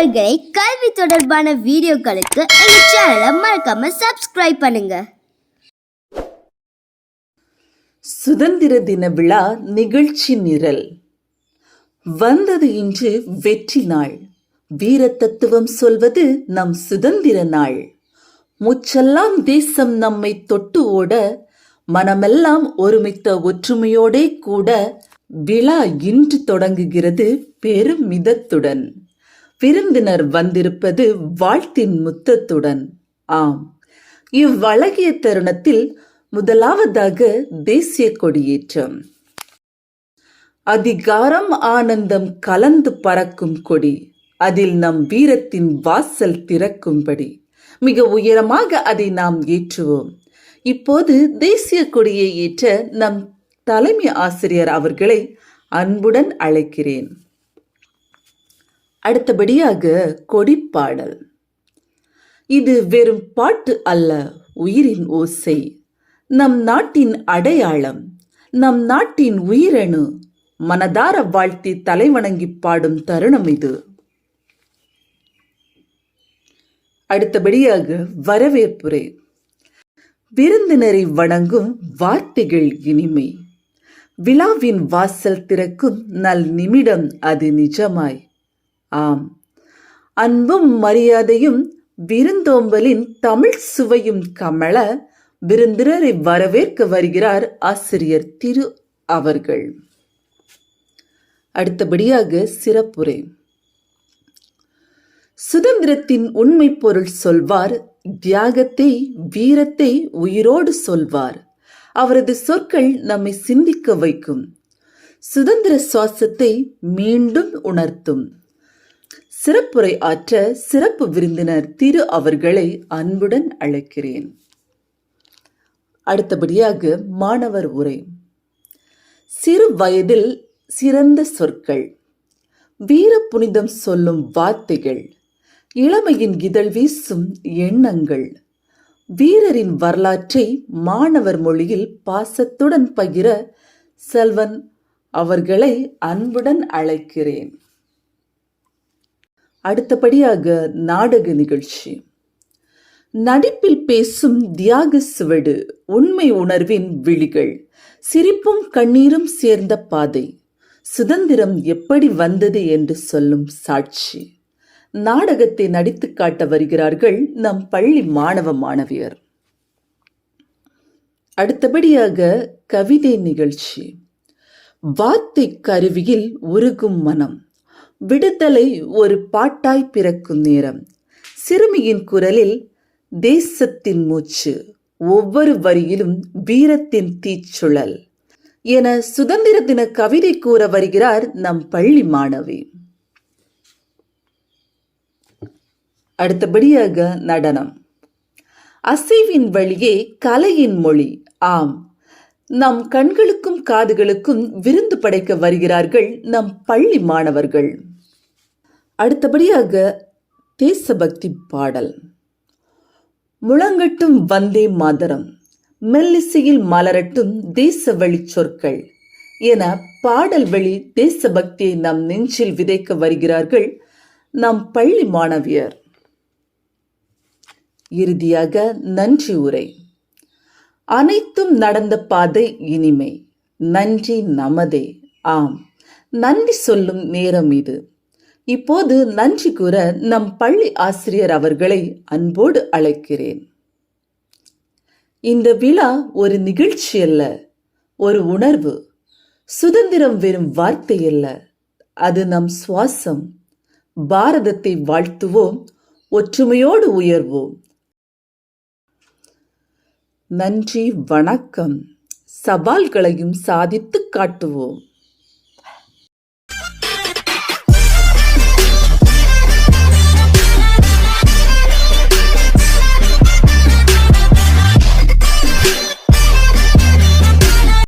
மாணவர்களை கல்வி தொடர்பான வீடியோக்களுக்கு எங்க சேனலை மறக்காம சப்ஸ்கிரைப் பண்ணுங்க. சுதந்திர தின விழா நிகழ்ச்சி நிரல். வந்தது இன்று வெற்றி நாள். வீர தத்துவம் சொல்வது நம் சுதந்திர நாள். முச்செல்லாம் தேசம் நம்மை தொட்டு ஓட மனமெல்லாம் ஒருமித்த ஒற்றுமையோடே கூட விழா இன்று தொடங்குகிறது பெருமிதத்துடன். விருந்தினர் வந்திருப்பது வாழ்த்தின் முத்தத்துடன். ஆம். இவ்வழகிய தருணத்தில் முதலாவதாக தேசிய கொடியேற்றம். அதிகாரம் ஆனந்தம் கலந்து பறக்கும் கொடி. அதில் நம் வீரத்தின் வாசல் திறக்கும்படி. மிக உயரமாக அதை நாம் ஏற்றுவோம். இப்போது தேசிய கொடியை ஏற்ற நம் தலைமை ஆசிரியர் அவர்களை அன்புடன் அழைக்கிறேன். அடுத்தபடியாக கொடிப்பாடல். இது வெறும் பாட்டு அல்ல உயிரின் ஓசை. நம் நாட்டின் அடையாளம் நம் நாட்டின் உயிரணு மனதார வாழ்த்தி தலைவணங்கி பாடும் தருணம் இது. அடுத்தபடியாக வரவேற்புரை. விருந்தினரை வணங்கும் வார்த்தைகள் இனிமை. விழாவின் வாசல் திறக்கும் நல் நிமிடம் அது நிஜமாய். ஆம். அன்பும் மரியாதையும் விருந்தோம்பலின் தமிழ் சுவையும் கமல விருந்தினரை வரவேற்க வருகிறார் ஆசிரியர் திரு அவர்கள். அடுத்தபடியாக சிறப்புரை. சுதந்திரத்தின் உண்மை பொருள் சொல்வார் தியாகத்தை வீரத்தை உயிரோடு சொல்வார். அவரது சொற்கள் நம்மை சிந்திக்க வைக்கும். சுதந்திர சுவாசத்தை மீண்டும் உணர்த்தும். சிறப்புரை ஆற்ற சிறப்பு விருந்தினர் திரு அவர்களை அன்புடன் அழைக்கிறேன். அடுத்தபடியாக மாணவர் உரை. சிறு வயதில் சிறந்த சொற்கள். வீர புனிதம் சொல்லும் வார்த்தைகள். இளமையின் இதழ் வீசும் எண்ணங்கள். வீரரின் வரலாற்றை மாணவர் மொழியில் பாசத்துடன் பகிர செல்வன் அவர்களை அன்புடன் அழைக்கிறேன். அடுத்தபடியாக நாடக நிகழ்ச்சி. நடிப்பில் பேசும் தியாக சுவடு உண்மை உணர்வின் விழிகள் சிரிப்பும் கண்ணீரும் சேர்ந்த பாதை. சுதந்திரம் எப்படி வந்தது என்று சொல்லும் சாட்சி. நாடகத்தை நடித்து காட்ட வருகிறார்கள் நம் பள்ளி மாணவ மாணவியர். அடுத்தபடியாக கவிதை நிகழ்ச்சி. வார்த்தை கருவியில் உருகும் மனம். விடுதலை ஒரு பாட்டாய் பிறக்கும் நேரம். சிறுமியின் குரலில் தேசத்தின் மூச்சு ஒவ்வொரு வரியிலும் வீரத்தின் தீச்சுழல் என சுதந்திர தின கவிதை கூற வருகிறார் நம் பள்ளி மாணவி. அடுத்தபடியாக நடனம். அசைவின் வழியே கலையின் மொழி ஆம். நம் கண்களுக்கும் காதுகளுக்கும் விருந்து படைக்க வருகிறார்கள் நம் பள்ளி மாணவர்கள். அடுத்தபடியாக தேசபக்தி பாடல். முழங்கட்டும் வந்தே மாதரம் மெல்லிசையில் மலரட்டும் தேச வழி சொற்கள் என பாடல் வழி தேசபக்தியை நம் நெஞ்சில் விதைக்க வருகிறார்கள் நம் பள்ளி மாணவியர். இறுதியாக நன்றி உரை. அனைத்தும் நடந்த பாதை இனிமை நன்றி நமதே. ஆம் நன்றி சொல்லும் நேரம் இது. இப்போது நன்றி கூற நம் பள்ளி ஆசிரியர் அவர்களை அன்போடு அழைக்கிறேன். இந்த விழா ஒரு நிகழ்ச்சி அல்ல ஒரு உணர்வு. சுதந்திரம் வெறும் வார்த்தை அல்ல அது நம் சுவாசம். பாரதத்தை வாழ்த்துவோம் ஒற்றுமையோடு உயர்வோம். நன்றி வணக்கம். சவால்களையும் சாதித்து காட்டுவோம்.